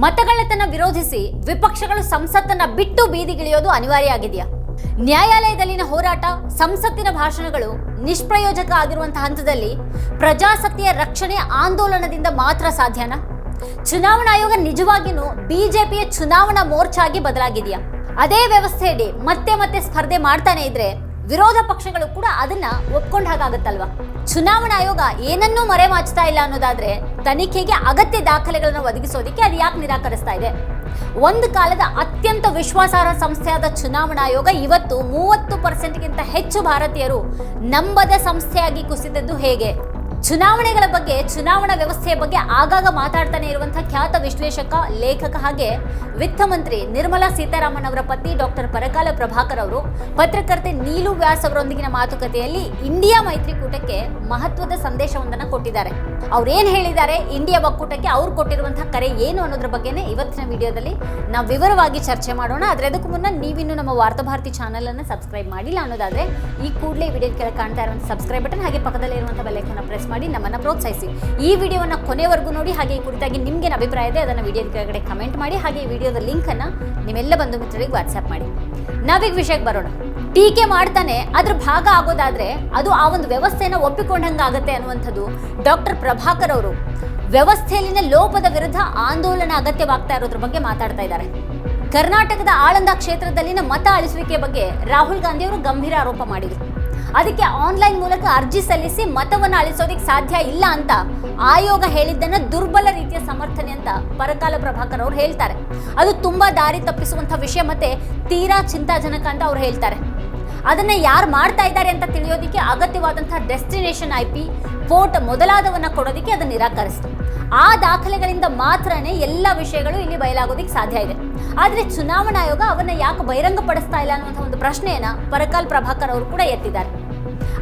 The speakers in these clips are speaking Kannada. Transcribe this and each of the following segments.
ಮತಗಳ್ಳತನ ವಿರೋಧಿಸಿ ವಿಪಕ್ಷಗಳು ಸಂಸತ್ತನ್ನ ಬಿಟ್ಟು ಬೀದಿಗಿಳಿಯೋದು ಅನಿವಾರ್ಯ ಆಗಿದೆಯಾ ನ್ಯಾಯಾಲಯದಲ್ಲಿನ ಹೋರಾಟ, ಸಂಸತ್ತಿನ ಭಾಷಣಗಳು ನಿಷ್ಪ್ರಯೋಜಕ ಆಗಿರುವಂತಹ ಹಂತದಲ್ಲಿ ಪ್ರಜಾಸತ್ತೆಯ ರಕ್ಷಣೆ ಆಂದೋಲನದಿಂದ ಮಾತ್ರ ಸಾಧ್ಯನಾ? ಚುನಾವಣಾ ಆಯೋಗ ನಿಜವಾಗಿಯೂ ಬಿಜೆಪಿಯ ಚುನಾವಣಾ ಮೋರ್ಚಾಗಿ ಬದಲಾಗಿದೆಯಾ? ಅದೇ ವ್ಯವಸ್ಥೆಯಡಿ ಮತ್ತೆ ಮತ್ತೆ ಸ್ಪರ್ಧೆ ಮಾಡ್ತಾನೆ ಇದ್ರೆ ವಿರೋಧ ಪಕ್ಷಗಳು ಕೂಡ ಅದನ್ನ ಒಪ್ಕೊಂಡ ಹಾಗಾಗತ್ತಲ್ವಾ? ಚುನಾವಣಾ ಆಯೋಗ ಏನನ್ನೂ ಮರೆಮಾಚ್ತಾ ಇಲ್ಲ ಅನ್ನೋದಾದ್ರೆ ತನಿಖೆಗೆ ಅಗತ್ಯ ದಾಖಲೆಗಳನ್ನು ಒದಗಿಸೋದಕ್ಕೆ ಅದು ಯಾಕೆ ನಿರಾಕರಿಸ್ತಾ ಇದೆ? ಒಂದು ಕಾಲದ ಅತ್ಯಂತ ವಿಶ್ವಾಸಾರ್ಹ ಸಂಸ್ಥೆಯಾದ ಚುನಾವಣಾ ಆಯೋಗ ಇವತ್ತು ಮೂವತ್ತು ಪರ್ಸೆಂಟ್ಗಿಂತ ಹೆಚ್ಚು ಭಾರತೀಯರು ನಂಬದ ಸಂಸ್ಥೆಯಾಗಿ ಕುಸಿದದ್ದು ಹೇಗೆ? ಚುನಾವಣೆಗಳ ಬಗ್ಗೆ, ಚುನಾವಣಾ ವ್ಯವಸ್ಥೆಯ ಬಗ್ಗೆ ಆಗಾಗ ಮಾತಾಡ್ತಾನೆ ಇರುವಂತಹ ಖ್ಯಾತ ವಿಶ್ಲೇಷಕ, ಲೇಖಕ ಹಾಗೆ ವಿತ್ತ ಮಂತ್ರಿ ನಿರ್ಮಲಾ ಸೀತಾರಾಮನ್ ಅವರ ಪತಿ ಡಾಕ್ಟರ್ ಪರಕಾಲ ಪ್ರಭಾಕರ್ ಅವರು, ಪತ್ರಕರ್ತೆ ನೀಲು ವ್ಯಾಸ್ ಅವರೊಂದಿಗಿನ ಮಾತುಕತೆಯಲ್ಲಿ ಇಂಡಿಯಾ ಮೈತ್ರಿಕೂಟಕ್ಕೆ ಮಹತ್ವದ ಸಂದೇಶವೊಂದನ್ನು ಕೊಟ್ಟಿದ್ದಾರೆ. ಅವ್ರು ಏನು ಹೇಳಿದ್ದಾರೆ ಇಂಡಿಯಾ ಒಕ್ಕೂಟಕ್ಕೆ ಅವ್ರು ಕೊಟ್ಟಿರುವಂಥ ಕರೆ ಏನು ಅನ್ನೋದ್ರ ಬಗ್ಗೆನೇ ಇವತ್ತಿನ ವಿಡಿಯೋದಲ್ಲಿ ನಾವು ವಿವರವಾಗಿ ಚರ್ಚೆ ಮಾಡೋಣ. ಆದರೆ ಅದಕ್ಕೂ ಮುನ್ನ ನೀವಿನ್ನು ನಮ್ಮ ವಾರ್ತಾಭಾರತಿ ಚಾನಲನ್ನು ಸಬ್ಸ್ಕ್ರೈಬ್ ಮಾಡಿಲ್ಲ ಅನ್ನೋದಾದ್ರೆ ಈ ಕೂಡಲೇ ವಿಡಿಯೋ ಕೆಳಗೆ ಕಾಣ್ತಾ ಇರುವಂತಹ ಸಬ್ಸ್ಕ್ರೈಬ್ ಬಟನ್ ಹಾಗೆ ಪಕ್ಕದಲ್ಲಿ ಇರುವಂತಹ ಬೆಲೆಕನ್ನ ಪ್ರೆಸ್ ಮಾಡಿ ನಮ್ಮನ್ನು ಪ್ರೋತ್ಸಾಹಿಸಿ. ಈ ವಿಡಿಯೋವನ್ನು ಕೊನೆವರೆಗೂ ನೋಡಿ ಹಾಗೆ ಈ ಕುರಿತಾಗಿ ನಿಮಗೆ ಅಭಿಪ್ರಾಯ ಇದೆ ಅದನ್ನು ವಿಡಿಯೋ ಕೆಳಗಡೆ ಕಮೆಂಟ್ ಮಾಡಿ ಹಾಗೆ ಈ ವಿಡಿಯೋದ ಲಿಂಕನ್ನು ನಿಮ್ಮೆಲ್ಲ ಬಂಧು ಮಿತ್ರರಿಗೆ ವಾಟ್ಸಪ್ ಮಾಡಿ. ನಾವೀಗ ವಿಷಯಕ್ಕೆ ಬರೋಣ. ಟೀಕೆ ಮಾಡ್ತಾನೆ, ಅದ್ರ ಭಾಗ ಆಗೋದಾದ್ರೆ ಅದು ಆ ಒಂದು ವ್ಯವಸ್ಥೆನ ಒಪ್ಪಿಕೊಂಡಂಗಾಗತ್ತೆ ಅನ್ನುವಂಥದ್ದು ಡಾಕ್ಟರ್ ಪ್ರಭಾಕರ್ ಅವರು. ವ್ಯವಸ್ಥೆಯಲ್ಲಿನ ಲೋಪದ ವಿರುದ್ಧ ಆಂದೋಲನ ಅಗತ್ಯವಾಗ್ತಾ ಇರೋದ್ರ ಬಗ್ಗೆ ಮಾತಾಡ್ತಾ ಇದ್ದಾರೆ. ಕರ್ನಾಟಕದ ಆಳಂದ ಕ್ಷೇತ್ರದಲ್ಲಿನ ಮತ ಅಳಿಸುವಿಕೆ ಬಗ್ಗೆ ರಾಹುಲ್ ಗಾಂಧಿ ಅವರು ಗಂಭೀರ ಆರೋಪ ಮಾಡಿದರು. ಅದಕ್ಕೆ ಆನ್ಲೈನ್ ಮೂಲಕ ಅರ್ಜಿ ಸಲ್ಲಿಸಿ ಮತವನ್ನು ಅಳಿಸೋದಕ್ಕೆ ಸಾಧ್ಯ ಇಲ್ಲ ಅಂತ ಆಯೋಗ ಹೇಳಿದ್ದನ್ನು ದುರ್ಬಲ ರೀತಿಯ ಸಮರ್ಥನೆ ಅಂತ ಪರಕಾಲ ಪ್ರಭಾಕರ್ ಅವರು ಹೇಳ್ತಾರೆ. ಅದು ತುಂಬಾ ದಾರಿ ತಪ್ಪಿಸುವಂಥ ವಿಷಯ ಮತ್ತೆ ತೀರಾ ಚಿಂತಾಜನಕ ಅಂತ ಅವ್ರು ಹೇಳ್ತಾರೆ. ಅದನ್ನ ಯಾರು ಮಾಡ್ತಾ ಇದ್ದಾರೆ ಅಂತ ತಿಳಿಯೋದಕ್ಕೆ ಅಗತ್ಯವಾದಂತಹ ಡೆಸ್ಟಿನೇಷನ್ ಐ ಪಿ ಫೋಟ್ ಮೊದಲಾದವನ್ನು ಕೊಡೋದಕ್ಕೆ ಅದನ್ನು ನಿರಾಕರಿಸಿತು. ಆ ದಾಖಲೆಗಳಿಂದ ಮಾತ್ರನೇ ಎಲ್ಲ ವಿಷಯಗಳು ಇಲ್ಲಿ ಬಯಲಾಗೋದಕ್ಕೆ ಸಾಧ್ಯ ಇದೆ. ಆದರೆ ಚುನಾವಣಾ ಆಯೋಗ ಅವನ್ನ ಯಾಕೆ ಬಹಿರಂಗಪಡಿಸ್ತಾ ಇಲ್ಲ ಅನ್ನುವಂಥ ಒಂದು ಪ್ರಶ್ನೆಯನ್ನು ಪರಕಾಲ್ ಪ್ರಭಾಕರ್ ಅವರು ಕೂಡ ಎತ್ತಿದ್ದಾರೆ.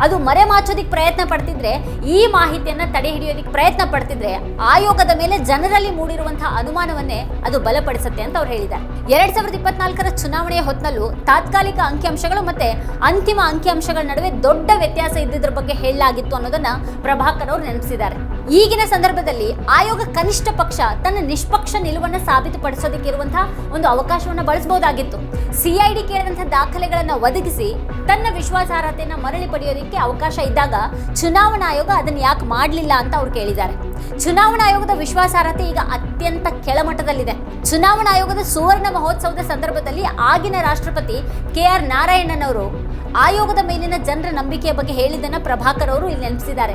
ಅದು ಮರೆಮಾಚೋದಿಕ್ ಪ್ರಯತ್ನ ಪಡ್ತಿದ್ರೆ, ಈ ಮಾಹಿತಿಯನ್ನ ತಡೆ ಹಿಡಿಯೋದಿಕ್ಕೆ ಪ್ರಯತ್ನ ಪಡ್ತಿದ್ರೆ ಆಯೋಗದ ಮೇಲೆ ಜನರಲ್ಲಿ ಮೂಡಿರುವಂತಹ ಅನುಮಾನವನ್ನೇ ಅದು ಬಲಪಡಿಸುತ್ತೆ ಅಂತ ಅವ್ರು ಹೇಳಿದ್ದಾರೆ. ಎರಡ್ ಸಾವಿರದ ಇಪ್ಪತ್ನಾಲ್ಕರ ಚುನಾವಣೆಯ ಹೊತ್ತಿನಲ್ಲೂ ತಾತ್ಕಾಲಿಕ ಅಂಕಿಅಂಶಗಳು ಮತ್ತೆ ಅಂತಿಮ ಅಂಕಿಅಂಶಗಳ ನಡುವೆ ದೊಡ್ಡ ವ್ಯತ್ಯಾಸ ಇದ್ದಿದ್ರ ಬಗ್ಗೆ ಹೇಳಲಾಗಿತ್ತು ಅನ್ನೋದನ್ನ ಪ್ರಭಾಕರ್ ಅವರು ನೆನಪಿಸಿದ್ದಾರೆ. ಈಗಿನ ಸಂದರ್ಭದಲ್ಲಿ ಆಯೋಗ ಕನಿಷ್ಠ ಪಕ್ಷ ತನ್ನ ನಿಷ್ಪಕ್ಷ ನಿಲುವನ್ನ ಸಾಬೀತುಪಡಿಸೋದಕ್ಕೆ ಇರುವಂತಹ ಒಂದು ಅವಕಾಶವನ್ನ ಬಳಸಬಹುದಾಗಿತ್ತು ಸಿಐಡಿ ಕೇಳಿದಂತಹ ದಾಖಲೆಗಳನ್ನ ಒದಗಿಸಿ ತನ್ನ ವಿಶ್ವಾಸಾರ್ಹತೆಯನ್ನ ಮರಳಿ ಪಡೆಯೋದಕ್ಕೆ ಅವಕಾಶ ಇದ್ದಾಗ ಚುನಾವಣಾ ಆಯೋಗ ಅದನ್ನ ಯಾಕೆ ಮಾಡಲಿಲ್ಲ ಅಂತ ಅವ್ರು ಕೇಳಿದ್ದಾರೆ. ಚುನಾವಣಾ ಆಯೋಗದ ವಿಶ್ವಾಸಾರ್ಹತೆ ಈಗ ಅತ್ಯಂತ ಕೆಳಮಟ್ಟದಲ್ಲಿದೆ. ಚುನಾವಣಾ ಆಯೋಗದ ಸುವರ್ಣ ಮಹೋತ್ಸವದ ಸಂದರ್ಭದಲ್ಲಿ ಆಗಿನ ರಾಷ್ಟ್ರಪತಿ ಕೆ ಆರ್ ನಾರಾಯಣನ್ ಅವರು ಆಯೋಗದ ಮೇಲಿನ ಜನರ ನಂಬಿಕೆಯ ಬಗ್ಗೆ ಹೇಳಿದ್ದನ್ನ ಪ್ರಭಾಕರ್ ಅವರು ಇಲ್ಲಿ ನೆನಪಿಸಿದ್ದಾರೆ.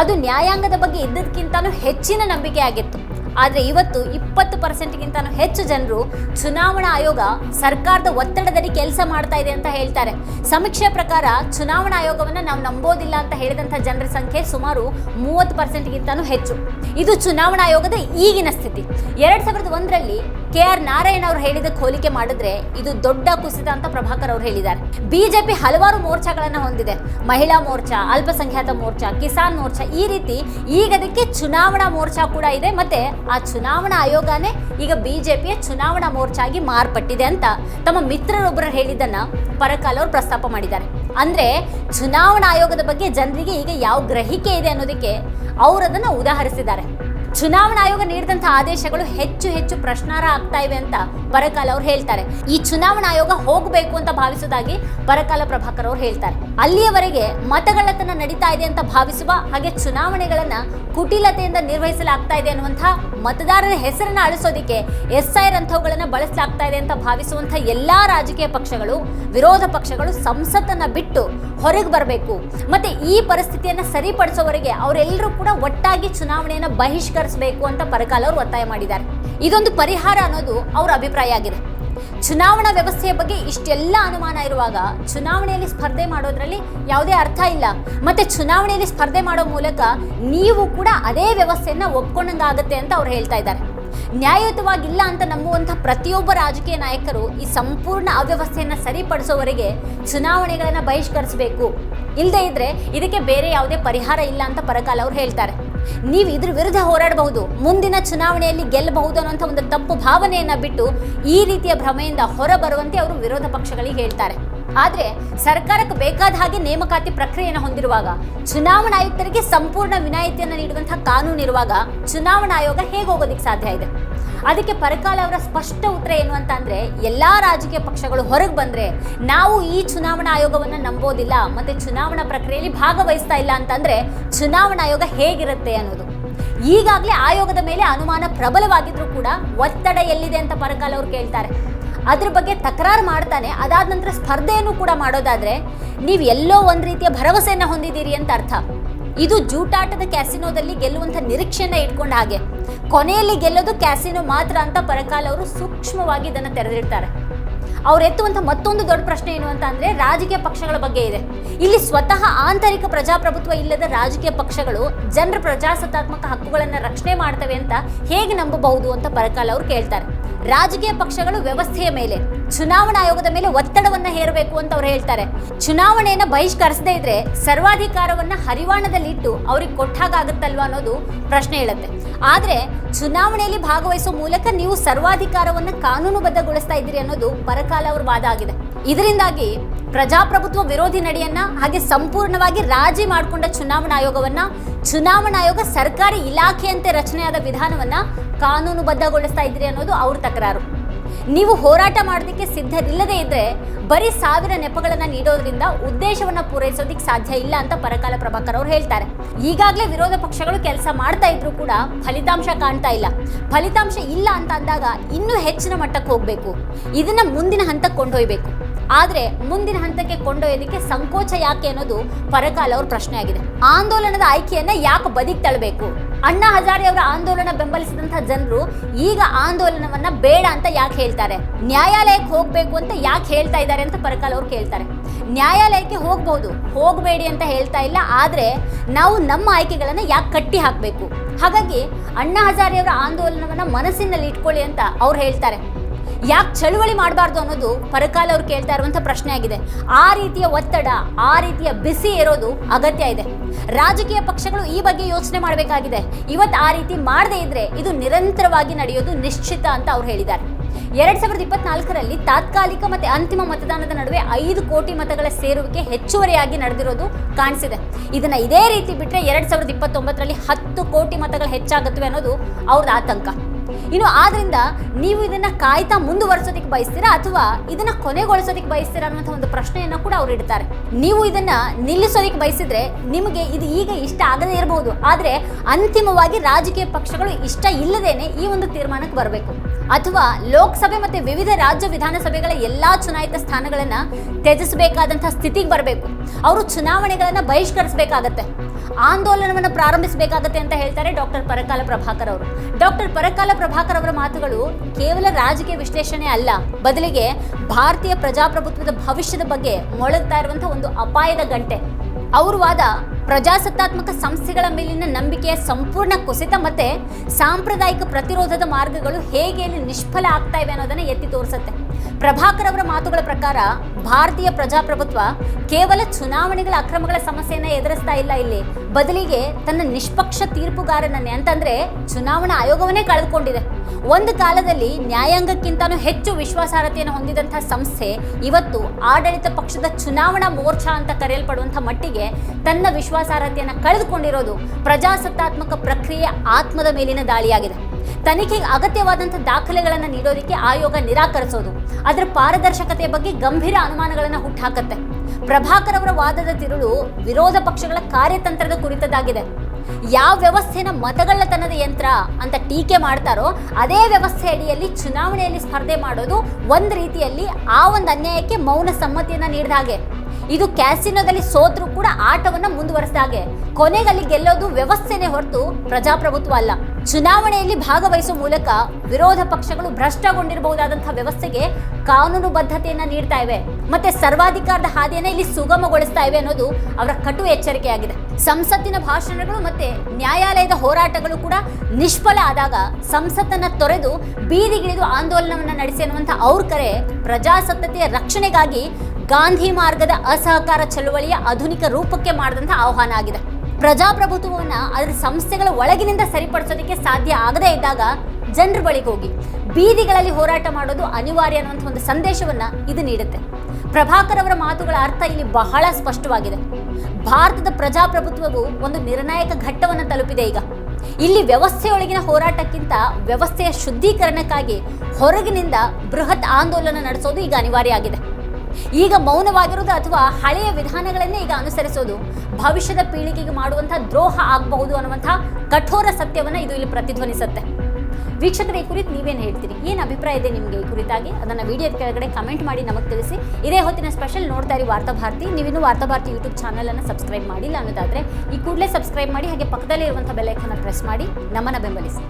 ಅದು ನ್ಯಾಯಾಂಗದ ಬಗ್ಗೆ ಇದ್ದದಕ್ಕಿಂತಲೂ ಹೆಚ್ಚಿನ ನಂಬಿಕೆ ಆಗಿತ್ತು ಆದರೆ ಇವತ್ತು ಇಪ್ಪತ್ತು ಪರ್ಸೆಂಟ್ಗಿಂತಲೂ ಹೆಚ್ಚು ಜನರು ಚುನಾವಣಾ ಆಯೋಗ ಸರ್ಕಾರದ ಒತ್ತಡದಲ್ಲಿ ಕೆಲಸ ಮಾಡ್ತಾ ಇದೆ ಅಂತ ಹೇಳ್ತಾರೆ. ಸಮೀಕ್ಷೆ ಪ್ರಕಾರ ಚುನಾವಣಾ ಆಯೋಗವನ್ನು ನಾವು ನಂಬೋದಿಲ್ಲ ಅಂತ ಹೇಳಿದಂಥ ಜನರ ಸಂಖ್ಯೆ ಸುಮಾರು ಮೂವತ್ತು ಪರ್ಸೆಂಟ್ಗಿಂತಲೂ ಹೆಚ್ಚು. ಇದು ಚುನಾವಣಾ ಆಯೋಗದ ಈಗಿನ ಸ್ಥಿತಿ. ಎರಡು ಸಾವಿರದ ಒಂದರಲ್ಲಿ ಕೆ ಆರ್ ನಾರಾಯಣ್ ಅವರು ಹೇಳಿದಕ್ಕೆ ಹೋಲಿಕೆ ಮಾಡಿದ್ರೆ ಇದು ದೊಡ್ಡ ಕುಸಿತ ಅಂತ ಪ್ರಭಾಕರ್ ಅವರು ಹೇಳಿದ್ದಾರೆ. ಬಿಜೆಪಿ ಹಲವಾರು ಮೋರ್ಚಾಗಳನ್ನ ಹೊಂದಿದೆ. ಮಹಿಳಾ ಮೋರ್ಚಾ, ಅಲ್ಪಸಂಖ್ಯಾತ ಮೋರ್ಚಾ, ಕಿಸಾನ್ ಮೋರ್ಚಾ, ಈ ರೀತಿ ಈಗ ಅದಕ್ಕೆ ಚುನಾವಣಾ ಮೋರ್ಚಾ ಕೂಡ ಇದೆ. ಮತ್ತೆ ಆ ಚುನಾವಣಾ ಆಯೋಗನೇ ಈಗ ಬಿಜೆಪಿಯ ಚುನಾವಣಾ ಮೋರ್ಚಾ ಆಗಿ ಮಾರ್ಪಟ್ಟಿದೆ ಅಂತ ತಮ್ಮ ಮಿತ್ರರೊಬ್ಬರು ಹೇಳಿದ್ದನ್ನ ಪರಕಾಲ್ ಅವರು ಪ್ರಸ್ತಾಪ ಮಾಡಿದ್ದಾರೆ. ಅಂದ್ರೆ ಚುನಾವಣಾ ಆಯೋಗದ ಬಗ್ಗೆ ಜನರಿಗೆ ಈಗ ಯಾವ ಗ್ರಹಿಕೆ ಇದೆ ಅನ್ನೋದಕ್ಕೆ ಅವರು ಅದನ್ನ ಉದಾಹರಿಸಿದ್ದಾರೆ. ಚುನಾವಣಾ ಆಯೋಗ ನೀಡಿದಂತಹ ಆದೇಶಗಳು ಹೆಚ್ಚು ಹೆಚ್ಚು ಪ್ರಶ್ನಾರ್ಹ ಆಗ್ತಾ ಇವೆ ಅಂತ ಬರಕಾಲ ಅವ್ರು ಹೇಳ್ತಾರೆ. ಈ ಚುನಾವಣಾ ಆಯೋಗ ಹೋಗಬೇಕು ಅಂತ ಭಾವಿಸುವುದಾಗಿ ಬರಕಾಲ ಪ್ರಭಾಕರ್ ಅವರು ಹೇಳ್ತಾರೆ. ಅಲ್ಲಿಯವರೆಗೆ ಮತಗಳತನ ನಡೀತಾ ಇದೆ ಅಂತ ಭಾವಿಸುವ ಹಾಗೆ ಚುನಾವಣೆಗಳನ್ನ ಕುಟಿಲತೆಯಿಂದ ನಿರ್ವಹಿಸಲಾಗ್ತಾ ಇದೆ ಅನ್ನುವಂತಹ ಮತದಾರರ ಹೆಸರನ್ನ ಅಳಿಸೋದಿಕ್ಕೆ ಎಸ್ ಐ ಅಂಥವುಗಳನ್ನ ಬಳಸಲಾಗ್ತಾ ಇದೆ ಅಂತ ಭಾವಿಸುವಂತಹ ಎಲ್ಲಾ ರಾಜಕೀಯ ಪಕ್ಷಗಳು, ವಿರೋಧ ಪಕ್ಷಗಳು ಸಂಸತ್ತನ್ನ ಬಿಟ್ಟು ಹೊರಗೆ ಬರಬೇಕು. ಮತ್ತೆ ಈ ಪರಿಸ್ಥಿತಿಯನ್ನ ಸರಿಪಡಿಸೋವರೆಗೆ ಅವರೆಲ್ಲರೂ ಕೂಡ ಒಟ್ಟಾಗಿ ಚುನಾವಣೆಯನ್ನ ಬಹಿಷ್ಕರಿಸಬೇಕು ಅಂತ ಪರಕಾಲ ಅವರು ಒತ್ತಾಯ ಮಾಡಿದ್ದಾರೆ. ಇದೊಂದು ಪರಿಹಾರ ಅನ್ನೋದು ಅವರ ಅಭಿಪ್ರಾಯ ಆಗಿದೆ. ಚುನಾವಣಾ ವ್ಯವಸ್ಥೆಯ ಬಗ್ಗೆ ಇಷ್ಟೆಲ್ಲ ಅನುಮಾನ ಇರುವಾಗ ಚುನಾವಣೆಯಲ್ಲಿ ಸ್ಪರ್ಧೆ ಮಾಡೋದ್ರಲ್ಲಿ ಯಾವುದೇ ಅರ್ಥ ಇಲ್ಲ. ಮತ್ತೆ ಚುನಾವಣೆಯಲ್ಲಿ ಸ್ಪರ್ಧೆ ಮಾಡೋ ಮೂಲಕ ನೀವು ಕೂಡ ಅದೇ ವ್ಯವಸ್ಥೆಯನ್ನ ಒಪ್ಕೊಂಡಂಗಾಗತ್ತೆ ಅಂತ ಅವ್ರು ಹೇಳ್ತಾ ಇದ್ದಾರೆ. ನ್ಯಾಯಯುತವಾಗಿಲ್ಲ ಅಂತ ನಂಬುವಂಥ ಪ್ರತಿಯೊಬ್ಬ ರಾಜಕೀಯ ನಾಯಕರು ಈ ಸಂಪೂರ್ಣ ಅವ್ಯವಸ್ಥೆಯನ್ನು ಸರಿಪಡಿಸೋವರೆಗೆ ಚುನಾವಣೆಗಳನ್ನು ಬಹಿಷ್ಕರಿಸಬೇಕು. ಇಲ್ಲದೆ ಇದ್ರೆ ಇದಕ್ಕೆ ಬೇರೆ ಯಾವುದೇ ಪರಿಹಾರ ಇಲ್ಲ ಅಂತ ಪರಕಾಲ ಅವ್ರು ಹೇಳ್ತಾರೆ. ನೀವು ಇದ್ರ ವಿರುದ್ಧ ಹೋರಾಡಬಹುದು, ಮುಂದಿನ ಚುನಾವಣೆಯಲ್ಲಿ ಗೆಲ್ಲಬಹುದು ಅನ್ನೋಂಥ ಒಂದು ತಪ್ಪು ಭಾವನೆಯನ್ನ ಬಿಟ್ಟು ಈ ರೀತಿಯ ಭ್ರಮೆಯಿಂದ ಹೊರಬರುವಂತೆ ಅವರು ವಿರೋಧ ಪಕ್ಷಗಳಿಗೆ ಹೇಳ್ತಾರೆ. ಆದರೆ ಸರ್ಕಾರಕ್ಕೆ ಬೇಕಾದ ಹಾಗೆ ನೇಮಕಾತಿ ಪ್ರಕ್ರಿಯೆಯನ್ನು ಹೊಂದಿರುವಾಗ, ಚುನಾವಣಾ ಆಯುಕ್ತರಿಗೆ ಸಂಪೂರ್ಣ ವಿನಾಯಿತಿಯನ್ನು ನೀಡುವಂತಹ ಕಾನೂನು ಇರುವಾಗ ಚುನಾವಣಾ ಆಯೋಗ ಹೇಗೆ ಹೋಗೋದಿಕ್ಕೆ ಸಾಧ್ಯ ಇದೆ? ಅದಕ್ಕೆ ಪರಕಾಲ ಅವರ ಸ್ಪಷ್ಟ ಉತ್ತರ ಏನು ಅಂತ ಅಂದ್ರೆ, ಎಲ್ಲಾ ರಾಜಕೀಯ ಪಕ್ಷಗಳು ಹೊರಗೆ ಬಂದ್ರೆ ನಾವು ಈ ಚುನಾವಣಾ ಆಯೋಗವನ್ನ ನಂಬೋದಿಲ್ಲ, ಮತ್ತೆ ಚುನಾವಣಾ ಪ್ರಕ್ರಿಯೆಯಲ್ಲಿ ಭಾಗವಹಿಸ್ತಾ ಇಲ್ಲ ಅಂತಂದ್ರೆ ಚುನಾವಣಾ ಆಯೋಗ ಹೇಗಿರುತ್ತೆ ಅನ್ನೋದು. ಈಗಾಗಲೇ ಆಯೋಗದ ಮೇಲೆ ಅನುಮಾನ ಪ್ರಬಲವಾಗಿದ್ರು ಕೂಡ ಒತ್ತಡ ಎಲ್ಲಿದೆ ಅಂತ ಪರಕಾಲ ಅವ್ರು ಕೇಳ್ತಾರೆ. ಅದ್ರ ಬಗ್ಗೆ ತಕರಾರು ಮಾಡ್ತಾನೆ, ಅದಾದ ನಂತರ ಸ್ಪರ್ಧೆಯನ್ನು ಕೂಡ ಮಾಡೋದಾದ್ರೆ, ನೀವು ಎಲ್ಲೋ ಒಂದು ರೀತಿಯ ಭರವಸೆಯನ್ನು ಹೊಂದಿದ್ದೀರಿ ಅಂತ ಅರ್ಥ. ಇದು ಜೂಟಾಟದ ಕ್ಯಾಸಿನೋದಲ್ಲಿ ಗೆಲ್ಲುವಂತ ನಿರೀಕ್ಷೆಯನ್ನ ಇಟ್ಕೊಂಡ ಹಾಗೆ. ಕೊನೆಯಲ್ಲಿ ಗೆಲ್ಲೋದು ಕ್ಯಾಸಿನೋ ಮಾತ್ರ ಅಂತ ಪರಕಾಲ ಅವರು ಸೂಕ್ಷ್ಮವಾಗಿ ಇದನ್ನ ತೆರೆದಿರ್ತಾರೆ ಅವ್ರು ಎತ್ತುವಂತ ಮತ್ತೊಂದು ದೊಡ್ಡ ಪ್ರಶ್ನೆ ಏನು ಅಂತ ಅಂದ್ರೆ ರಾಜಕೀಯ ಪಕ್ಷಗಳ ಬಗ್ಗೆ ಇದೆ. ಇಲ್ಲಿ ಸ್ವತಃ ಆಂತರಿಕ ಪ್ರಜಾಪ್ರಭುತ್ವ ಇಲ್ಲದ ರಾಜಕೀಯ ಪಕ್ಷಗಳು ಜನರ ಪ್ರಜಾಸತ್ತಾತ್ಮಕ ಹಕ್ಕುಗಳನ್ನ ರಕ್ಷಣೆ ಮಾಡ್ತವೆ ಅಂತ ಹೇಗೆ ನಂಬಬಹುದು ಅಂತ ಪರಕಾಲ ಅವರು ಕೇಳ್ತಾರೆ. ರಾಜಕೀಯ ಪಕ್ಷಗಳು ವ್ಯವಸ್ಥೆಯ ಮೇಲೆ, ಚುನಾವಣಾ ಆಯೋಗದ ಮೇಲೆ ಒತ್ತಡವನ್ನ ಹೇರಬೇಕು ಅಂತ ಅವ್ರು ಹೇಳ್ತಾರೆ. ಚುನಾವಣೆಯನ್ನ ಬಹಿಷ್ಕರಿಸದೇ ಇದ್ರೆ ಸರ್ವಾಧಿಕಾರವನ್ನ ಹರಿವಾಣದಲ್ಲಿಟ್ಟು ಅವ್ರಿಗೆ ಕೊಟ್ಟಾಗತ್ತಲ್ವಾ ಅನ್ನೋದು ಪ್ರಶ್ನೆ ಹೇಳುತ್ತೆ. ಆದ್ರೆ ಚುನಾವಣೆಯಲ್ಲಿ ಭಾಗವಹಿಸುವ ಮೂಲಕ ನೀವು ಸರ್ವಾಧಿಕಾರವನ್ನ ಕಾನೂನುಬದ್ಧಗೊಳಿಸ್ತಾ ಇದ್ದೀರಿ ಅನ್ನೋದು ಪರಕಾಲ ಅವ್ರ ವಾದ ಆಗಿದೆ. ಇದರಿಂದಾಗಿ ಪ್ರಜಾಪ್ರಭುತ್ವ ವಿರೋಧಿ ನಡೆಯನ್ನ ಹಾಗೆ ಸಂಪೂರ್ಣವಾಗಿ ರಾಜಿ ಮಾಡಿಕೊಂಡ ಚುನಾವಣಾ ಆಯೋಗವನ್ನ ಚುನಾವಣಾ ಆಯೋಗ ಸರ್ಕಾರಿ ಇಲಾಖೆಯಂತೆ ರಚನೆಯಾದ ವಿಧಾನವನ್ನ ಕಾನೂನುಬದ್ಧಗೊಳಿಸ್ತಾ ಇದ್ರಿ ಅನ್ನೋದು ಅವ್ರ ತಕರಾರು. ನೀವು ಹೋರಾಟ ಮಾಡೋದಕ್ಕೆ ಸಿದ್ಧರಿಲ್ಲದೆ ಇದ್ರೆ ಬರೀ ಸಾವಿರ ನೆಪಗಳನ್ನ ನೀಡೋದ್ರಿಂದ ಉದ್ದೇಶವನ್ನ ಪೂರೈಸೋದಕ್ಕೆ ಸಾಧ್ಯ ಇಲ್ಲ ಅಂತ ಪರಕಾಲ ಪ್ರಭಾಕರ್ ಅವರು ಹೇಳ್ತಾರೆ. ಈಗಾಗಲೇ ವಿರೋಧ ಪಕ್ಷಗಳು ಕೆಲಸ ಮಾಡ್ತಾ ಇದ್ರು ಕೂಡ ಫಲಿತಾಂಶ ಕಾಣ್ತಾ ಇಲ್ಲ. ಫಲಿತಾಂಶ ಇಲ್ಲ ಅಂತ ಅಂದಾಗ ಇನ್ನೂ ಹೆಚ್ಚಿನ ಮಟ್ಟಕ್ಕೆ ಹೋಗ್ಬೇಕು. ಇದನ್ನ ಮುಂದಿನ ಹಂತಕ್ಕೆ ಕೊಂಡೊಯ್ಬೇಕು. ಆದ್ರೆ ಮುಂದಿನ ಹಂತಕ್ಕೆ ಕೊಂಡೊಯ್ಯೋದಕ್ಕೆ ಸಂಕೋಚ ಯಾಕೆ ಅನ್ನೋದು ಪರಕಾಲ ಅವ್ರ ಪ್ರಶ್ನೆ ಆಗಿದೆ ಆಂದೋಲನದ ಆಯ್ಕೆಯನ್ನ ಯಾಕೆ ಬದಿಗೆ ತಳ್ಳಬೇಕು ಅಣ್ಣಾ ಹಜಾರೆ ಅವರ ಆಂದೋಲನ ಬೆಂಬಲಿಸಿದಂತಹ ಜನರು ಈಗ ಆಂದೋಲನವನ್ನ ಬೇಡ ಅಂತ ಯಾಕೆ ಹೇಳ್ತಾರೆ? ನ್ಯಾಯಾಲಯಕ್ಕೆ ಹೋಗ್ಬೇಕು ಅಂತ ಯಾಕೆ ಹೇಳ್ತಾ ಇದ್ದಾರೆ ಅಂತ ಪರಕಾಲ ಅವ್ರು ಕೇಳ್ತಾರೆ. ನ್ಯಾಯಾಲಯಕ್ಕೆ ಹೋಗ್ಬೋದು, ಹೋಗಬೇಡಿ ಅಂತ ಹೇಳ್ತಾ ಇಲ್ಲ, ಆದರೆ ನಾವು ನಮ್ಮ ಆಯ್ಕೆಗಳನ್ನು ಯಾಕೆ ಕಟ್ಟಿ ಹಾಕಬೇಕು? ಹಾಗಾಗಿ ಅಣ್ಣಾ ಹಜಾರೆ ಅವರ ಆಂದೋಲನವನ್ನ ಮನಸ್ಸಿನಲ್ಲಿ ಇಟ್ಕೊಳ್ಳಿ ಅಂತ ಅವ್ರು ಹೇಳ್ತಾರೆ. ಯಾಕೆ ಚಳುವಳಿ ಮಾಡಬಾರ್ದು ಅನ್ನೋದು ಪರಕಾಲ ಅವ್ರು ಕೇಳ್ತಾ ಇರುವಂಥ ಪ್ರಶ್ನೆ ಆಗಿದೆ. ಆ ರೀತಿಯ ಒತ್ತಡ, ಆ ರೀತಿಯ ಬಿಸಿ ಇರೋದು ಅಗತ್ಯ ಇದೆ. ರಾಜಕೀಯ ಪಕ್ಷಗಳು ಈ ಬಗ್ಗೆ ಯೋಚನೆ ಮಾಡಬೇಕಾಗಿದೆ. ಇವತ್ತು ಆ ರೀತಿ ಮಾಡದೇ ಇದ್ರೆ ಇದು ನಿರಂತರವಾಗಿ ನಡೆಯೋದು ನಿಶ್ಚಿತ ಅಂತ ಅವ್ರು ಹೇಳಿದ್ದಾರೆ. ಎರಡ್ ಸಾವಿರದ ಇಪ್ಪತ್ನಾಲ್ಕರಲ್ಲಿ ತಾತ್ಕಾಲಿಕ ಮತ್ತೆ ಅಂತಿಮ ಮತದಾನದ ನಡುವೆ ಐದು ಕೋಟಿ ಮತಗಳ ಸೇರುವಿಕೆ ಹೆಚ್ಚುವರಿಯಾಗಿ ನಡೆದಿರೋದು ಕಾಣಿಸಿದೆ. ಇದನ್ನ ಇದೇ ರೀತಿ ಬಿಟ್ರೆ ಎರಡ್ ಸಾವಿರದ ಇಪ್ಪತ್ತೊಂಬತ್ತರಲ್ಲಿ ಹತ್ತು ಕೋಟಿ ಮತಗಳು ಹೆಚ್ಚಾಗುತ್ತವೆ ಅನ್ನೋದು ಅವ್ರದ್ದು ಆತಂಕ. ಇನ್ನು ಆದ್ರಿಂದ ನೀವು ಇದನ್ನ ಕಾಯ್ತಾ ಮುಂದುವರಿಸೋದಕ್ಕೆ ಬಯಸ್ತೀರಾ ಅಥವಾ ಇದನ್ನ ಕೊನೆಗೊಳಿಸೋದಕ್ಕೆ ಬಯಸ್ತೀರಾ ಅನ್ನುವಂಥ ಒಂದು ಪ್ರಶ್ನೆಯನ್ನ ಕೂಡ ಅವ್ರು ಇಡ್ತಾರೆ. ನೀವು ಇದನ್ನ ನಿಲ್ಲಿಸೋದಕ್ಕೆ ಬಯಸಿದ್ರೆ ನಿಮಗೆ ಇದು ಈಗ ಇಷ್ಟ ಆಗದೇ ಇರಬಹುದು ಆದ್ರೆ ಅಂತಿಮವಾಗಿ ರಾಜಕೀಯ ಪಕ್ಷಗಳು ಇಷ್ಟ ಇಲ್ಲದೇನೆ ಈ ಒಂದು ತೀರ್ಮಾನಕ್ಕೆ ಬರಬೇಕು. ಅಥವಾ ಲೋಕಸಭೆ ಮತ್ತೆ ವಿವಿಧ ರಾಜ್ಯ ವಿಧಾನಸಭೆಗಳ ಎಲ್ಲಾ ಚುನಾಯಿತ ಸ್ಥಾನಗಳನ್ನ ತ್ಯಜಿಸಬೇಕಾದಂತಹ ಸ್ಥಿತಿಗೆ ಬರಬೇಕು. ಅವರು ಚುನಾವಣೆಗಳನ್ನ ಬಹಿಷ್ಕರಿಸಬೇಕಾಗತ್ತೆ. ಆಂದೋಲನವನ್ನು ಪ್ರಾರಂಭಿಸಬೇಕಾಗತ್ತೆ ಅಂತ ಹೇಳ್ತಾರೆ ಡಾಕ್ಟರ್ ಪರಕಾಲ ಪ್ರಭಾಕರ್ ಅವರು. ಡಾಕ್ಟರ್ ಪರಕಾಲ ಪ್ರಭಾಕರ್ ಅವರ ಮಾತುಗಳು ಕೇವಲ ರಾಜಕೀಯ ವಿಶ್ಲೇಷಣೆ ಅಲ್ಲ, ಬದಲಿಗೆ ಭಾರತೀಯ ಪ್ರಜಾಪ್ರಭುತ್ವದ ಭವಿಷ್ಯದ ಬಗ್ಗೆ ಮೊಳಗ್ತಾ ಇರುವಂತಹ ಒಂದು ಅಪಾಯದ ಗಂಟೆ. ಅವ್ರ ವಾದ ಪ್ರಜಾಸತ್ತಾತ್ಮಕ ಸಂಸ್ಥೆಗಳ ಮೇಲಿನ ನಂಬಿಕೆಯ ಸಂಪೂರ್ಣ ಕುಸಿತ ಮತ್ತೆ ಸಾಂಪ್ರದಾಯಿಕ ಪ್ರತಿರೋಧದ ಮಾರ್ಗಗಳು ಹೇಗೆ ಇಲ್ಲಿ ನಿಷ್ಫಲ ಆಗ್ತಾ ಇವೆ ಅನ್ನೋದನ್ನ ಎತ್ತಿ ತೋರಿಸುತ್ತೆ. ಪ್ರಭಾಕರ್ ಅವರ ಮಾತುಗಳ ಪ್ರಕಾರ ಭಾರತೀಯ ಪ್ರಜಾಪ್ರಭುತ್ವ ಕೇವಲ ಚುನಾವಣೆಗಳ ಅಕ್ರಮಗಳ ಸಮಸ್ಯೆಯನ್ನ ಎದುರಿಸ್ತಾ ಇಲ್ಲ ಇಲ್ಲಿ. ಬದಲಿಗೆ ತನ್ನ ನಿಷ್ಪಕ್ಷ ತೀರ್ಪುಗಾರನನ್ನೇ ಅಂತಂದ್ರೆ ಚುನಾವಣಾ ಆಯೋಗವನ್ನೇ ಕಳೆದುಕೊಂಡಿದೆ. ಒಂದು ಕಾಲದಲ್ಲಿ ನ್ಯಾಯಾಂಗಕ್ಕಿಂತನೂ ಹೆಚ್ಚು ವಿಶ್ವಾಸಾರ್ಹತೆಯನ್ನು ಹೊಂದಿದಂಥ ಸಂಸ್ಥೆ ಇವತ್ತು ಆಡಳಿತ ಪಕ್ಷದ ಚುನಾವಣಾ ಮೋರ್ಚಾ ಅಂತ ಕರೆಯಲ್ಪಡುವಂಥ ಮಟ್ಟಿಗೆ ತನ್ನ ವಿಶ್ವಾಸಾರ್ಹತೆಯನ್ನು ಕಳೆದುಕೊಂಡಿರೋದು ಪ್ರಜಾಸತ್ತಾತ್ಮಕ ಪ್ರಕ್ರಿಯೆ ಆತ್ಮದ ಮೇಲಿನ ದಾಳಿಯಾಗಿದೆ. ತನಿಖೆಗೆ ಅಗತ್ಯವಾದಂಥ ದಾಖಲೆಗಳನ್ನು ನೀಡೋದಕ್ಕೆ ಆಯೋಗ ನಿರಾಕರಿಸೋದು. ಅದರ ಪಾರದರ್ಶಕತೆಯ ಬಗ್ಗೆ ಗಂಭೀರ ಅನುಮಾನಗಳನ್ನು ಹುಟ್ಟುಹಾಕತ್ತೆ ಪ್ರಭಾಕರ್ ಅವರ ವಾದದ ತಿರುಳು ವಿರೋಧ ಪಕ್ಷಗಳ ಕಾರ್ಯತಂತ್ರದ ಕುರಿತದಾಗಿದೆ ಯಾವ ವ್ಯವಸ್ಥೆನ ಮತಗಳ್ಳತನದ ಯಂತ್ರ ಅಂತ ಟೀಕೆ ಮಾಡ್ತಾರೋ ಅದೇ ವ್ಯವಸ್ಥೆ ಅಡಿಯಲ್ಲಿ ಚುನಾವಣೆಯಲ್ಲಿ ಸ್ಪರ್ಧೆ ಮಾಡೋದು ಒಂದು ರೀತಿಯಲ್ಲಿ ಆ ಒಂದು ಅನ್ಯಾಯಕ್ಕೆ ಮೌನ ಸಮ್ಮತಿಯನ್ನ ನೀಡಿದ ಹಾಗೆ. ಇದು ಕ್ಯಾಸಿನೋದಲ್ಲಿ ಸೋದ್ರೂ ಕೂಡ ಆಟವನ್ನ ಮುಂದುವರೆಸಿದ ಹಾಗೆ. ಕೊನೆಗಲ್ಲಿ ಗೆಲ್ಲೋದು ವ್ಯವಸ್ಥೆನೇ ಹೊರತು ಪ್ರಜಾಪ್ರಭುತ್ವ ಅಲ್ಲ. ಚುನಾವಣೆಯಲ್ಲಿ ಭಾಗವಹಿಸುವ ಮೂಲಕ ವಿರೋಧ ಪಕ್ಷಗಳು ಭ್ರಷ್ಟಗೊಂಡಿರಬಹುದಾದಂತಹ ವ್ಯವಸ್ಥೆಗೆ ಕಾನೂನು ಬದ್ಧತೆಯನ್ನ ನೀಡ್ತಾ ಇವೆ. ಮತ್ತೆ ಸರ್ವಾಧಿಕಾರದ ಹಾದಿಯನ್ನ ಇಲ್ಲಿ ಸುಗಮಗೊಳಿಸ್ತಾ ಇವೆ ಅನ್ನೋದು ಅವರ ಕಟು ಎಚ್ಚರಿಕೆಯಾಗಿದೆ. ಸಂಸತ್ತಿನ ಭಾಷಣಗಳು ಮತ್ತೆ ನ್ಯಾಯಾಲಯದ ಹೋರಾಟಗಳು ಕೂಡ ನಿಷ್ಫಲ ಆದಾಗ ಸಂಸತ್ತನ್ನ ತೊರೆದು ಬೀದಿಗಿಳಿದು ಆಂದೋಲನವನ್ನ ನಡೆಸಿ ಅನ್ನುವಂತ ಅವ್ರ ಕರೆ ಪ್ರಜಾಸತ್ತತೆಯ ರಕ್ಷಣೆಗಾಗಿ ಗಾಂಧಿ ಮಾರ್ಗದ ಅಸಹಕಾರ ಚಳುವಳಿಯ ಆಧುನಿಕ ರೂಪಕ್ಕೆ ಮಾಡಿದಂಥ ಆಹ್ವಾನ ಆಗಿದೆ. ಪ್ರಜಾಪ್ರಭುತ್ವವನ್ನು ಅದರ ಸಂಸ್ಥೆಗಳ ಒಳಗಿನಿಂದ ಸರಿಪಡಿಸೋದಕ್ಕೆ ಸಾಧ್ಯ ಆಗದೇ ಇದ್ದಾಗ ಜನರ ಬಳಿಗೆ ಹೋಗಿ ಬೀದಿಗಳಲ್ಲಿ ಹೋರಾಟ ಮಾಡೋದು ಅನಿವಾರ್ಯ ಅನ್ನುವಂಥ ಒಂದು ಸಂದೇಶವನ್ನು ಇದು ನೀಡುತ್ತೆ. ಪ್ರಭಾಕರ್ ಅವರ ಮಾತುಗಳ ಅರ್ಥ ಇಲ್ಲಿ ಬಹಳ ಸ್ಪಷ್ಟವಾಗಿದೆ. ಭಾರತದ ಪ್ರಜಾಪ್ರಭುತ್ವವು ಒಂದು ನಿರ್ಣಾಯಕ ಘಟ್ಟವನ್ನು ತಲುಪಿದೆ ಈಗ. ಇಲ್ಲಿ ವ್ಯವಸ್ಥೆಯೊಳಗಿನ ಹೋರಾಟಕ್ಕಿಂತ ವ್ಯವಸ್ಥೆಯ ಶುದ್ಧೀಕರಣಕ್ಕಾಗಿ ಹೊರಗಿನಿಂದ ಬೃಹತ್ ಆಂದೋಲನ ನಡೆಸೋದು ಈಗ ಅನಿವಾರ್ಯ ಆಗಿದೆ. ಈಗ ಮೌನವಾಗಿರುವುದು ಅಥವಾ ಹಳೆಯ ವಿಧಾನಗಳನ್ನೇ ಈಗ ಅನುಸರಿಸೋದು, ಭವಿಷ್ಯದ ಪೀಳಿಗೆಗೆ ಮಾಡುವಂತಹ ದ್ರೋಹ ಆಗಬಹುದು ಅನ್ನುವಂತಹ ಕಠೋರ ಸತ್ಯವನ್ನ ಇದು ಇಲ್ಲಿ ಪ್ರತಿಧ್ವನಿಸುತ್ತೆ. ವೀಕ್ಷಕರ, ಈ ಕುರಿತು ನೀವೇನು ಹೇಳ್ತೀರಿ? ಏನು ಅಭಿಪ್ರಾಯ ಇದೆ ನಿಮಗೆ ಈ ಕುರಿತಾಗಿ? ಅದನ್ನು ವಿಡಿಯೋದ ಕೆಳಗಡೆ ಕಮೆಂಟ್ ಮಾಡಿ ನಮಗೆ ತಿಳಿಸಿ. ಇದೇ ಹೊತ್ತಿನ ಸ್ಪೆಷಲ್ ನೋಡ್ತಾ ಇರಿ ವಾರ್ತಾಭಾರತಿ ನೀವಿನ್ನೂ ವಾರ್ತಾಭಾರತಿ ಯೂಟ್ಯೂಬ್ ಚಾನಲನ್ನು ಸಬ್ಸ್ಕ್ರೈಬ್ ಮಾಡಿಲ್ಲ ಅನ್ನೋದಾದರೆ, ಈ ಕೂಡಲೇ ಸಬ್ಸ್ಕ್ರೈಬ್ ಮಾಡಿ ಹಾಗೆ ಪಕ್ಕದಲ್ಲಿ ಇರುವಂಥ ಬೆಲ್ಲೈಕನ್ನು ಪ್ರೆಸ್ ಮಾಡಿ ನಮ್ಮನ್ನು ಬೆಂಬಲಿಸಿ.